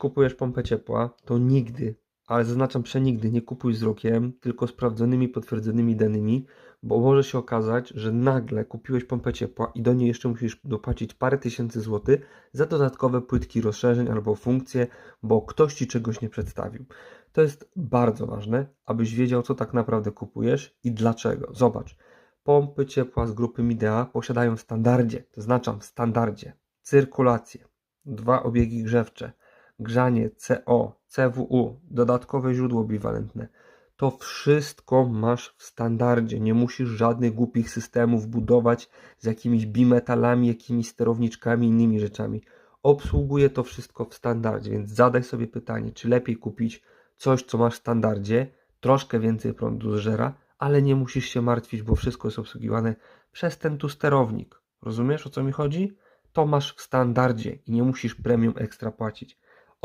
kupujesz pompę ciepła, to nigdy, ale zaznaczam przenigdy, nie kupuj z rokiem, tylko sprawdzonymi, potwierdzonymi danymi, bo może się okazać, że nagle kupiłeś pompę ciepła i do niej jeszcze musisz dopłacić parę tysięcy złotych za dodatkowe płytki rozszerzeń albo funkcje, bo ktoś ci czegoś nie przedstawił. To jest bardzo ważne, abyś wiedział, co tak naprawdę kupujesz i dlaczego. Zobacz, pompy ciepła z grupy Midea posiadają w standardzie, to znaczam w standardzie, cyrkulację, dwa obiegi grzewcze, grzanie CO, CWU, dodatkowe źródło biwalentne. To wszystko masz w standardzie. Nie musisz żadnych głupich systemów budować z jakimiś bimetalami, jakimiś sterowniczkami, innymi rzeczami. Obsługuje to wszystko w standardzie, więc zadaj sobie pytanie, czy lepiej kupić coś, co masz w standardzie, troszkę więcej prądu zżera, ale nie musisz się martwić, bo wszystko jest obsługiwane przez ten tu sterownik. Rozumiesz o co mi chodzi? To masz w standardzie i nie musisz premium ekstra płacić.